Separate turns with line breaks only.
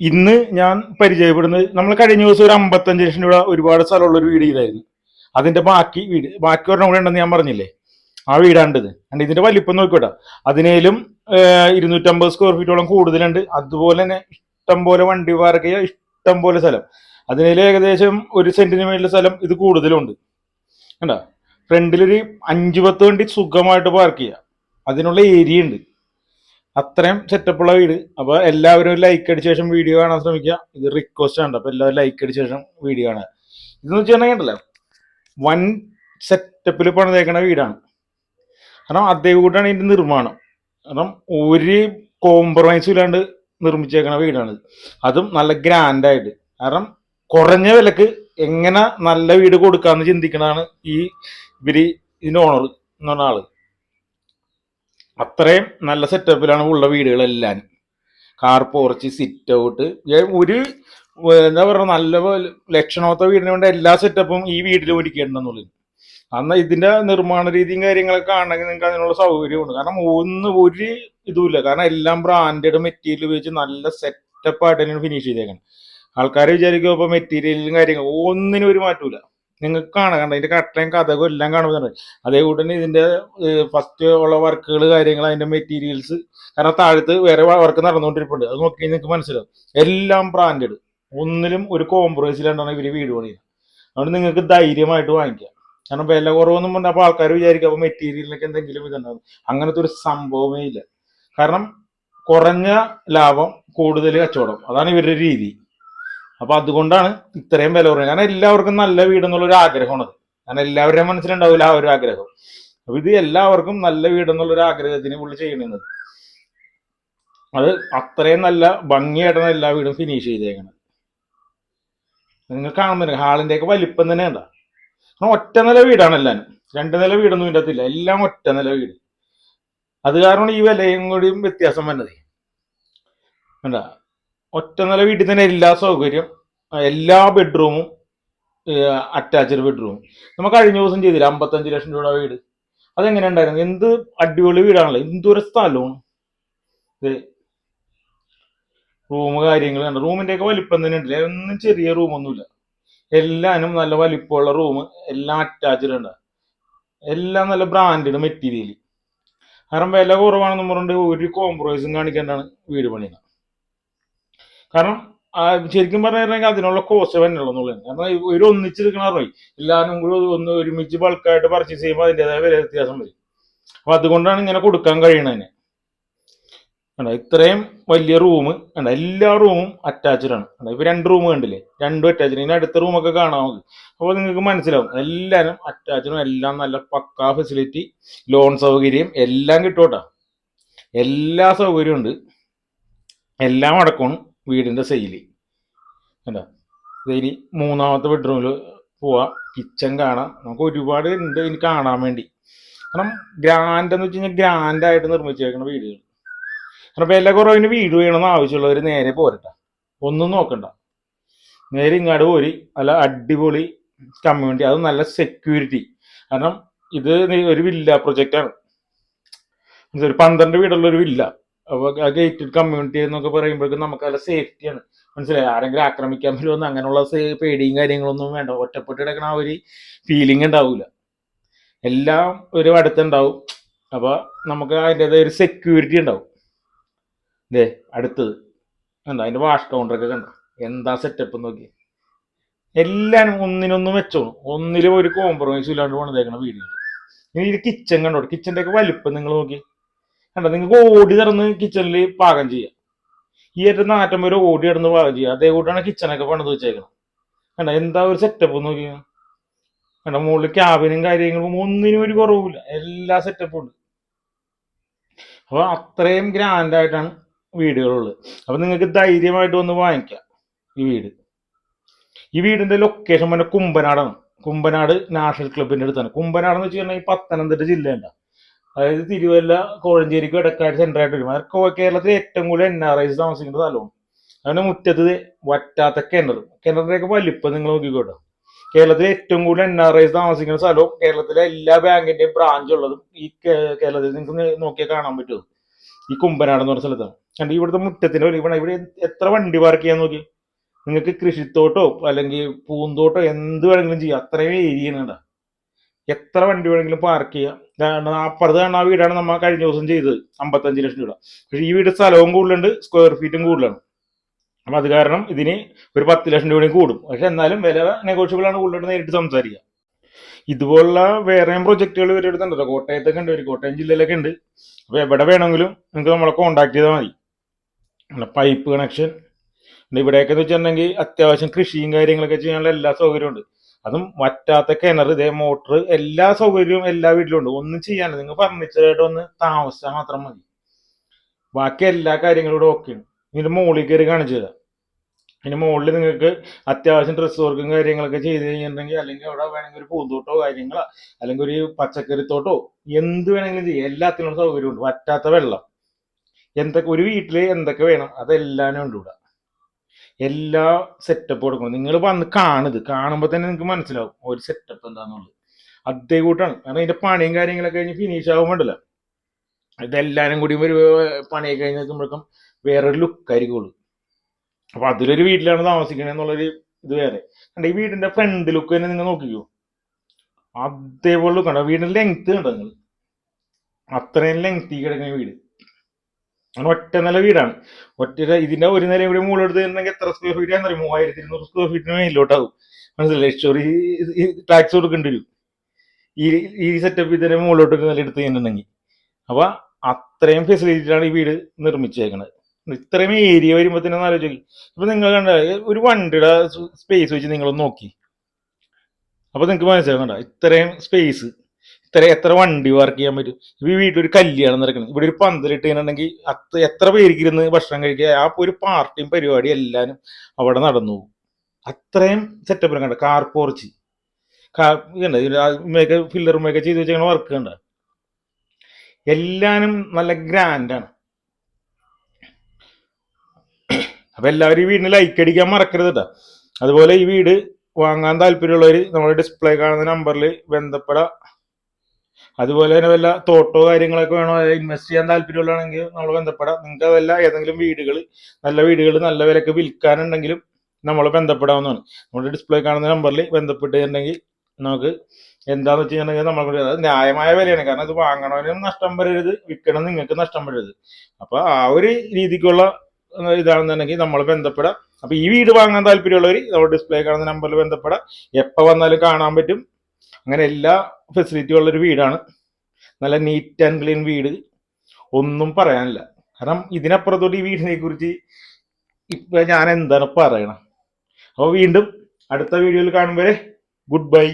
ഇന്ന് ഞാൻ പരിചയപ്പെടുന്നത് നമ്മൾ കഴിഞ്ഞ ദിവസം ഒരു അമ്പത്തഞ്ച് ലക്ഷം രൂപ ഒരുപാട് സ്ഥലമുള്ള ഒരു വീട് ചെയ്തായിരുന്നു. അതിന്റെ ബാക്കി വീട് ബാക്കി ഒരെണ്ണം കൂടെ ഉണ്ടെന്ന് ഞാൻ പറഞ്ഞില്ലേ? ആ വീടാണ്ടത് അണ്ട് ഇതിന്റെ വലിപ്പം നോക്കിക്കോട്ടെ. അതിനേലും ഇരുന്നൂറ്റമ്പത് സ്ക്വയർ ഫീറ്റോളം കൂടുതലുണ്ട്. അതുപോലെ തന്നെ ഇഷ്ടം പോലെ വണ്ടി പാർക്ക് ചെയ്യാൻ ഇഷ്ടം പോലെ സ്ഥലം. അതിനേലും ഏകദേശം ഒരു സെന്റിന് മേളിലെ സ്ഥലം ഇത് കൂടുതലുണ്ട്. കണ്ടോ? ഫ്രണ്ടിലൊരു അഞ്ചു പത്ത് വണ്ടി സുഖമായിട്ട് പാർക്ക് ചെയ്യുക അതിനുള്ള ഏരിയ ഉണ്ട്. അത്രയും സെറ്റപ്പുള്ള വീട്. അപ്പൊ എല്ലാവരും ലൈക്ക് അടിച്ച ശേഷം വീഡിയോ കാണാൻ ശ്രമിക്കുക. ഇത് റിക്വസ്റ്റ് ആണ്. അപ്പൊ എല്ലാവരും ലൈക്ക് അടിച്ച ശേഷം വീഡിയോ കാണുക. ഇതെന്ന് വെച്ചിട്ടുണ്ടെങ്കിൽ വൻ സെറ്റപ്പിൽ പണിതേക്കണ വീടാണ്. കാരണം അതേ കൂട്ടാണ് ഇതിന്റെ നിർമ്മാണം. കാരണം ഒരു കോംപ്രമൈസും ഇല്ലാണ്ട് നിർമ്മിച്ചേക്കണ വീടാണ് അതും നല്ല ഗ്രാൻഡായിട്ട് കാരണം കുറഞ്ഞ വിലക്ക് എങ്ങനെ നല്ല വീട് കൊടുക്കാന്ന് ചിന്തിക്കണതാണ് ഈ ഇവർ ഇതിന്റെ ഓണർ എന്ന് പറഞ്ഞ ആൾ. അത്രയും നല്ല സെറ്റപ്പിലാണ് ഉള്ള വീടുകളെല്ലാം. കാർ പോർച്ച് സിറ്റ് ഔട്ട് ഒരു എന്താ പറയുക നല്ല ലക്ഷണമൊത്ത വീടിന് വേണ്ട എല്ലാ സെറ്റപ്പും ഈ വീട്ടിൽ ഒരുക്കിയിട്ടുണ്ടെന്നുള്ളത് അന്ന് ഇതിന്റെ നിർമ്മാണ രീതിയും കാര്യങ്ങളൊക്കെ ആണെങ്കിൽ നിങ്ങൾക്ക് അതിനുള്ള സൗകര്യമുണ്ട്. കാരണം ഒന്ന് ഒരു ഇതുമില്ല. കാരണം എല്ലാം ബ്രാൻഡഡ് മെറ്റീരിയൽ ഉപയോഗിച്ച് നല്ല സെറ്റപ്പ് ആയിട്ട് ഫിനിഷ് ചെയ്തേക്കണം. ആൾക്കാർ വിചാരിക്കും ഇപ്പൊ മെറ്റീരിയലും കാര്യങ്ങളും ഒന്നിനും ഒരു മാറ്റൂല നിങ്ങൾക്ക് കാണാം. കണ്ട? ഇതിന്റെ കട്ടയും കഥകും എല്ലാം കാണുന്നുണ്ട്. അതേ കൂടെ തന്നെ ഇതിന്റെ ഫസ്റ്റ് ഉള്ള വർക്കുകൾ കാര്യങ്ങൾ അതിന്റെ മെറ്റീരിയൽസ് കാരണം താഴത്ത് വേറെ വർക്ക് നടന്നുകൊണ്ടിരിപ്പുണ്ട്. അത് നോക്കി നിങ്ങൾക്ക് മനസ്സിലാവും. എല്ലാം ബ്രാൻഡഡ് ഒന്നിലും ഒരു കോംപ്രമൈസ് ഇല്ലാണ്ടാണ് ഇവർ വീട് പണിയുന്നത്. അതുകൊണ്ട് നിങ്ങൾക്ക് ധൈര്യമായിട്ട് വാങ്ങിക്കാം. കാരണം വില കുറവൊന്നും പറഞ്ഞാൽ അപ്പോൾ ആൾക്കാർ വിചാരിക്കും അപ്പോൾ മെറ്റീരിയലിനൊക്കെ എന്തെങ്കിലും ഇതുണ്ടാവും അങ്ങനത്തെ ഒരു സംഭവമേ ഇല്ല. കാരണം കുറഞ്ഞ ലാഭം കൂടുതൽ കച്ചവടം. അതാണ് ഇവരുടെ രീതി. അപ്പൊ അതുകൊണ്ടാണ് ഇത്രയും വില കുറഞ്ഞത്. കാരണം എല്ലാവർക്കും നല്ല വീട് എന്നുള്ള ഒരു ആഗ്രഹമാണത്. കാരണം എല്ലാവരുടെയും മനസ്സിലുണ്ടാവില്ല ആ ഒരു ആഗ്രഹം. അപ്പൊ ഇത് എല്ലാവർക്കും നല്ല വീട് എന്നുള്ള ഒരു ആഗ്രഹത്തിന് പുള്ളി ചെയ്യണത് അത് അത്രയും നല്ല ഭംഗിയായിട്ടാണ് എല്ലാ വീടും ഫിനിഷ് ചെയ്തേക്കണത്. നിങ്ങൾ കാണുമ്പോൾ ഹാളിന്റെ ഒക്കെ വലിപ്പം തന്നെ ഉണ്ടാ കാരണം ഒറ്റ നില വീടാണ് എല്ലാവരും രണ്ട് നില വീടൊന്നും ഇതിന്റെ അകത്തില്ല. എല്ലാം ഒറ്റ നില വീട്. അത് കാരണം ഈ വിലയും കൂടിയും വ്യത്യാസം വന്നത്. കണ്ടാ? ഒറ്റ നില വീട്ടിൽ തന്നെ എല്ലാ സൗകര്യം എല്ലാ ബെഡ്റൂമും അറ്റാച്ച്ഡ് ബെഡ്റൂം നമുക്ക് കഴിഞ്ഞ ദിവസം ചെയ്തില്ല? അമ്പത്തഞ്ച് ലക്ഷം രൂപ വീട്. അതെങ്ങനെ ഉണ്ടായിരുന്നു? എന്ത് അടിപൊളി വീടാണല്ലോ. എന്തൊരു സ്ഥലമാണ്. റൂം കാര്യങ്ങൾ കണ്ട? റൂമിന്റെ ഒക്കെ വലിപ്പം തന്നെ ഉണ്ടല്ലേ? ഒന്നും ചെറിയ റൂമൊന്നുമില്ല എല്ലാനും നല്ല വലിപ്പമുള്ള റൂം എല്ലാം അറ്റാച്ച്ഡ് ഉണ്ട്. എല്ലാം നല്ല ബ്രാൻഡഡ് മെറ്റീരിയൽ കാരണം വില കുറവാണെന്ന് പറഞ്ഞിട്ട് ഒരു കോംപ്രമൈസും കാണിക്കേണ്ടാണ് വീട് പണിയുന്നത് കാരണം ശരിക്കും പറഞ്ഞിട്ടുണ്ടെങ്കിൽ അതിനുള്ള കോസ്റ്റ് തന്നെ ഉള്ളതെന്നുള്ളത് കാരണം ഇവർ ഒരു ഒന്നിച്ചെടുക്കണ പോയി എല്ലാവരും കൂടി ഒന്ന് ഒരുമിച്ച് ബൾക്കായിട്ട് പർച്ചേസ് ചെയ്യുമ്പോൾ അതിന്റെതായ വില വ്യത്യാസം വരും. അപ്പൊ അതുകൊണ്ടാണ് ഇങ്ങനെ കൊടുക്കാൻ കഴിയണതിന്. കണ്ടോ? ഇത്രയും വലിയ റൂം കണ്ടോ? എല്ലാ റൂമും അറ്റാച്ച്ഡ് ആണ്. കണ്ടോ? ഇപ്പൊ രണ്ട് റൂം കണ്ടില്ലേ? രണ്ടും അറ്റാച്ച്ഡ് ഇനി അടുത്ത റൂമൊക്കെ കാണാൻ നമുക്ക്. അപ്പോൾ നിങ്ങൾക്ക് മനസ്സിലാവും എല്ലാവരും അറ്റാച്ച്ഡും എല്ലാം നല്ല പക്കാ ഫെസിലിറ്റി ലോൺ സൗകര്യം എല്ലാം കിട്ടും കേട്ടോ. എല്ലാ സൗകര്യവും ഉണ്ട്. എല്ലാം അടക്കമാണ്. വീടിന്റെ ശൈലി കണ്ടോ? ഇനി മൂന്നാമത്തെ ബെഡ്റൂമിൽ പോവാം. കിച്ചൺ കാണാം. നമുക്ക് ഒരുപാട് ഉണ്ട് ഇനി കാണാൻ വേണ്ടി. കാരണം ഗ്രാൻഡ് എന്ന് വെച്ച് കഴിഞ്ഞാൽ ഗ്രാൻഡായിട്ട് നിർമ്മിച്ചേക്കുന്ന വീടുകൾ. കാരണം വില കുറവിന് വീട് വേണമെന്ന് ആവശ്യമുള്ളവർ നേരെ പോരട്ടെ. ഒന്നും നോക്കണ്ട. നേരെ ഇങ്ങോട്ട് പോരി. അല്ല അടിപൊളി കമ്മ്യൂണിറ്റി അത് നല്ല സെക്യൂരിറ്റി കാരണം ഇത് ഒരു വില്ല പ്രൊജക്റ്റാണ് ഒരു പന്ത്രണ്ട് വീടുള്ള ഒരു വില്ല ഗേറ്റഡ് കമ്മ്യൂണിറ്റി എന്നൊക്കെ പറയുമ്പോഴേക്കും നമുക്ക് നല്ല സേഫ്റ്റിയാണ് മനസ്സിലായി? ആരെങ്കിലും ആക്രമിക്കാൻ പറ്റുമെന്ന് അങ്ങനെയുള്ള പേടിയും കാര്യങ്ങളൊന്നും വേണ്ട. ഒറ്റപ്പെട്ട് കിടക്കണ ആ ഒരു ഫീലിംഗ് ഉണ്ടാവില്ല എല്ലാം ഒരു അടുത്തുണ്ടാവും. അപ്പൊ നമുക്ക് അതിന്റെതായ ഒരു സെക്യൂരിറ്റി ഉണ്ടാവും. ദേ അടുത്തത്. എന്താ അതിന്റെ വാഷ് കൗണ്ടറൊക്കെ കണ്ട? എന്താ സെറ്റപ്പ് നോക്കി എല്ലാം ഒന്നിനൊന്നും വെച്ചോളൂ ഒന്നിലും ഒരു കോംപ്രമൈസും ഇല്ലാണ്ട് പണിതേക്കണ വീടുകൾ ഇനി ഇത് കിച്ചൺ കണ്ടോ? കിച്ചന്റെ ഒക്കെ വലിപ്പം നിങ്ങൾ നോക്കി കണ്ടോ? നിങ്ങൾക്ക് ഓടി നടന്ന് കിച്ചണിൽ പാകം ചെയ്യാം. ഈ ഏറ്റവും നാറ്റം വരെ ഓടി നടന്ന് പാകം ചെയ്യുക അതേ കൂട്ടാണ് കിച്ചണൊക്കെ പണിത് വെച്ചേക്കണം കണ്ടോ? എന്താ ഒരു സെറ്റപ്പ് നോക്കി കണ്ടോ? മുകളിൽ ക്യാബിനും കാര്യങ്ങളും ഒന്നിനും ഒരു കുറവില്ല എല്ലാ സെറ്റപ്പും ഉണ്ട്. അപ്പൊ അത്രയും ഗ്രാൻഡ് ആയിട്ടാണ് വീടുകളുള്ളത്. അപ്പൊ നിങ്ങൾക്ക് ധൈര്യമായിട്ട് ഒന്ന് വാങ്ങിക്കാം ഈ വീട്. ഈ വീടിന്റെ ലൊക്കേഷൻ പറഞ്ഞാൽ കുമ്പനാടാണ്. കുമ്പനാട് നാഷണൽ ക്ലബിന്റെ അടുത്താണ്. കുമ്പനാട് എന്ന് വെച്ച് കഴിഞ്ഞാൽ ഈ പത്തനംതിട്ട ജില്ലയുണ്ട്. അതായത് തിരുവല്ല കോഴഞ്ചേരിക്ക് സെന്റർ ആയിട്ട് വരും. അതൊക്കെ കേരളത്തിൽ ഏറ്റവും കൂടുതൽ എൻ ആർ ഐസ് താമസിക്കുന്ന സ്ഥലമാണ്. അതിന് മുറ്റത്ത് വറ്റാത്ത കിണർ കിണറിന്റെയൊക്കെ വലിപ്പം നിങ്ങൾ നോക്കിക്കോട്ടെ. കേരളത്തിലെ ഏറ്റവും കൂടുതൽ എൻ ആർ ഐസ് താമസിക്കുന്ന സ്ഥലവും കേരളത്തിലെ എല്ലാ ബാങ്കിന്റെയും ബ്രാഞ്ച് ഉള്ളതും ഈ കേരളത്തിൽ നിങ്ങൾക്ക് നോക്കിയാൽ കാണാൻ പറ്റും. ഈ കുമ്പനാട് എന്ന് പറഞ്ഞ സ്ഥലത്താണ്. കണ്ട് ഇവിടുത്തെ മുറ്റത്തിന്റെ വലിയ ഇവിടെ എത്ര വണ്ടി പാർക്ക് ചെയ്യാൻ നോക്കി നിങ്ങൾക്ക് കൃഷിത്തോട്ടോ അല്ലെങ്കിൽ പൂന്തോട്ടോ എന്ത് വേണമെങ്കിലും ചെയ്യാം. അത്രയും ഏരിയ കണ്ട. എത്ര വണ്ടി വേണമെങ്കിലും പാർക്ക് ചെയ്യാം. അപ്പുറത്ത് കാണുന്ന ആ വീടാണ് നമ്മൾ കഴിഞ്ഞ ദിവസം ചെയ്തത്. അമ്പത്തഞ്ച് ലക്ഷം രൂപ. പക്ഷേ ഈ വീട് സ്ഥലവും കൂടുതലുണ്ട് സ്ക്വയർ ഫീറ്റും കൂടുതലാണ്. അപ്പം അത് കാരണം ഇതിന് ഒരു പത്ത് ലക്ഷം രൂപയും കൂടും പക്ഷെ എന്നാലും വില നെഗോഷ്യബിൾ ആണ് കൂടുതലായിട്ട് നേരിട്ട് സംസാരിക്കുക ഇതുപോലുള്ള വേറെയും പ്രൊജക്ടുകൾ ഇവർ എടുത്തിട്ടുണ്ടല്ലോ കോട്ടയത്തൊക്കെ ഉണ്ട് ഒരു കോട്ടയം ജില്ലയിലൊക്കെ ഉണ്ട്. അപ്പോൾ എവിടെ വേണമെങ്കിലും നിങ്ങൾക്ക് നമ്മളെ കോൺടാക്ട് ചെയ്താൽ മതി. പൈപ്പ് കണക്ഷൻ ഇവിടെയൊക്കെ എന്ന് വെച്ചിട്ടുണ്ടെങ്കിൽ അത്യാവശ്യം കൃഷിയും കാര്യങ്ങളൊക്കെ ചെയ്യാനുള്ള എല്ലാ സൗകര്യവും ഉണ്ട്. അതും വറ്റാത്ത കിണർ ഇതേ മോട്ടർ എല്ലാ സൗകര്യവും എല്ലാ വീട്ടിലും ഉണ്ട് ഒന്നും ചെയ്യാനില്ല. നിങ്ങൾ ഫർണിച്ചറായിട്ട് ഒന്ന് താമസിച്ചാൽ മാത്രം മതി. ബാക്കി എല്ലാ കാര്യങ്ങളും ഇവിടെ ഓക്കെയാണ് ഇതിന്റെ മുകളിൽ കയറി കാണിച്ചു തരാം. ഇതിന് മുകളിൽ നിങ്ങൾക്ക് അത്യാവശ്യം ഡ്രസ്സ് വർക്കും കാര്യങ്ങളൊക്കെ ചെയ്ത് കഴിഞ്ഞിട്ടുണ്ടെങ്കിൽ അല്ലെങ്കിൽ അവിടെ വേണമെങ്കിൽ ഒരു പൂന്തോട്ടോ കാര്യങ്ങളോ അല്ലെങ്കിൽ ഒരു പച്ചക്കറിത്തോട്ടോ എന്ത് വേണമെങ്കിലും ചെയ്യാം. എല്ലാത്തിനുള്ള സൗകര്യമുണ്ട്. വറ്റാത്ത വെള്ളം. എന്തൊക്കെ ഒരു വീട്ടിൽ എന്തൊക്കെ വേണം? അതെല്ലാം ഉണ്ട് ഇവിടെ. എല്ലാ സെറ്റപ്പ് കൊടുക്കണം നിങ്ങൾ വന്ന് കാണുന്നത് കാണുമ്പോൾ തന്നെ നിങ്ങൾക്ക് മനസ്സിലാവും ഒരു സെറ്റപ്പ് എന്താന്നുള്ളത്. അതേ കൂട്ടാണ്. കാരണം ഇതിന്റെ പണിയും കാര്യങ്ങളൊക്കെ കഴിഞ്ഞ് ഫിനിഷ് ആകുമ്പോണ്ടല്ലോ ഇതെല്ലാരും കൂടി ഒരു പണിയൊക്കെ കഴിഞ്ഞ് നിൽക്കുമ്പോഴേക്കും വേറൊരു ലുക്കായിരിക്കുള്ളൂ അപ്പൊ അതിലൊരു വീട്ടിലാണ് താമസിക്കണേ എന്നുള്ളൊരു ഇത് വേറെ. കണ്ട ഈ വീടിന്റെ ഫ്രണ്ട് ലുക്ക് തന്നെ നിങ്ങൾ നോക്കിക്കോ. അതേപോലെ ലുക്കാണ് വീടിന്റെ ലെങ്ത് കണ്ടോ നിങ്ങൾ? അത്രയും ലെങ്തി കിടക്കുന്ന വീട്. അങ്ങനെ ഒറ്റ നില വീടാണ്. ഒറ്റ ഇതിന്റെ ഒരു നില കൂടി മുകളിലെടുത്ത് തരുന്നെങ്കിൽ എത്ര സ്ക്വയർ ഫീറ്റ് ആണെന്നറിയും മൂവായിരത്തി ഇരുന്നൂറ് സ്ക്വയർ ഫീറ്റിന് മേലോട്ടാവും. മനസ്സിലായി ലക്ഷറി ടാക്സ് കൊടുക്കേണ്ടി വരും. ഈ ഈ സെറ്റപ്പ് ഇതിന്റെ മുകളിലോട്ട് ഒരു നില എടുത്ത് കഴിഞ്ഞിട്ടുണ്ടെങ്കിൽ. അപ്പൊ അത്രയും ഫെസിലിറ്റിയിലാണ് ഈ വീട് നിർമ്മിച്ചേക്കുന്നത് ഇത്രയും ഏരിയ വരുമ്പോ തന്നെ ആലോചിക്കും. ഇപ്പൊ നിങ്ങൾ കണ്ട ഒരു വണ്ടിയുടെ സ്പേസ് വെച്ച് നിങ്ങളൊന്ന് നോക്കി. അപ്പൊ നിങ്ങൾക്ക് മനസ്സിലാക്കണ്ട ഇത്രയും സ്പേസ് ഇത്ര എത്ര വണ്ടി വർക്ക് ചെയ്യാൻ പറ്റും? ഇപ്പൊ ഒരു കല്യാണം നടക്കണം. ഇവിടെ ഒരു പന്തലിട്ട് കഴിഞ്ഞിട്ടുണ്ടെങ്കിൽ അത്ര എത്ര പേർക്ക് ഇരുന്ന് ഭക്ഷണം കഴിക്കുക? ആ ഒരു പാർട്ടിയും പരിപാടി എല്ലാനും അവിടെ നടന്നു പോകും. അത്രയും സെറ്റപ്പ് കണ്ട. കാർ പോർച്ച് മേക്ക് ഫില്ലർ ചെയ്ത് വെച്ചാൽ വർക്ക് കണ്ട? എല്ലാനും നല്ല ഗ്രാൻഡാണ് അപ്പൊ എല്ലാവരും ഈ വീടിന് ലൈക്ക് അടിക്കാൻ മറക്കരുത് കേട്ടോ അതുപോലെ ഈ വീട് വാങ്ങാൻ താല്പര്യമുള്ളവർ നമ്മുടെ ഡിസ്പ്ലേ കാണുന്ന നമ്പറിൽ ബന്ധപ്പെടാം. അതുപോലെ തന്നെ വല്ല തോട്ടോ കാര്യങ്ങളൊക്കെ വേണോ? ഇൻവെസ്റ്റ് ചെയ്യാൻ താല്പര്യമുള്ളതാണെങ്കിൽ നമ്മൾ ബന്ധപ്പെടാം. നിങ്ങൾക്ക് അതല്ല ഏതെങ്കിലും വീടുകൾ നല്ല വീടുകൾ നല്ല വിലക്ക് വിൽക്കാനുണ്ടെങ്കിലും നമ്മൾ ബന്ധപ്പെടാവുന്നതാണ്. നമ്മുടെ ഡിസ്പ്ലേ കാണുന്ന നമ്പറിൽ ബന്ധപ്പെട്ടിട്ടുണ്ടെങ്കിൽ നമുക്ക് എന്താന്ന് വെച്ച് കഴിഞ്ഞിട്ടുണ്ടെങ്കിൽ നമ്മൾ അത് ന്യായമായ വിലയാണ്. കാരണം ഇത് വാങ്ങണവനും നഷ്ടം വരരുത് വിൽക്കണം നിങ്ങൾക്ക് നഷ്ടം വരരുത്. അപ്പൊ ആ ഒരു രീതിക്കുള്ള ഇതാണെന്നുണ്ടെങ്കിൽ നമ്മൾ ബന്ധപ്പെടാം. അപ്പൊ ഈ വീട് വാങ്ങാൻ താല്പര്യമുള്ളവർ നമ്മുടെ ഡിസ്പ്ലേ കാണുന്ന നമ്പറിൽ ബന്ധപ്പെടാം. എപ്പോൾ വന്നാലും കാണാൻ പറ്റും. അങ്ങനെ എല്ലാ ഫെസിലിറ്റിയും ഉള്ളൊരു വീടാണ്. നല്ല നീറ്റ് ആൻഡ് ക്ലീൻ വീട്. ഒന്നും പറയാനില്ല. കാരണം ഇതിനപ്പുറത്തോട്ട് ഈ വീടിനെ കുറിച്ച് ഇപ്പൊ ഞാൻ എന്താണ് പറയണം? അപ്പോൾ വീണ്ടും അടുത്ത വീഡിയോയിൽ കാണുമ്പോൾ ഗുഡ് ബൈ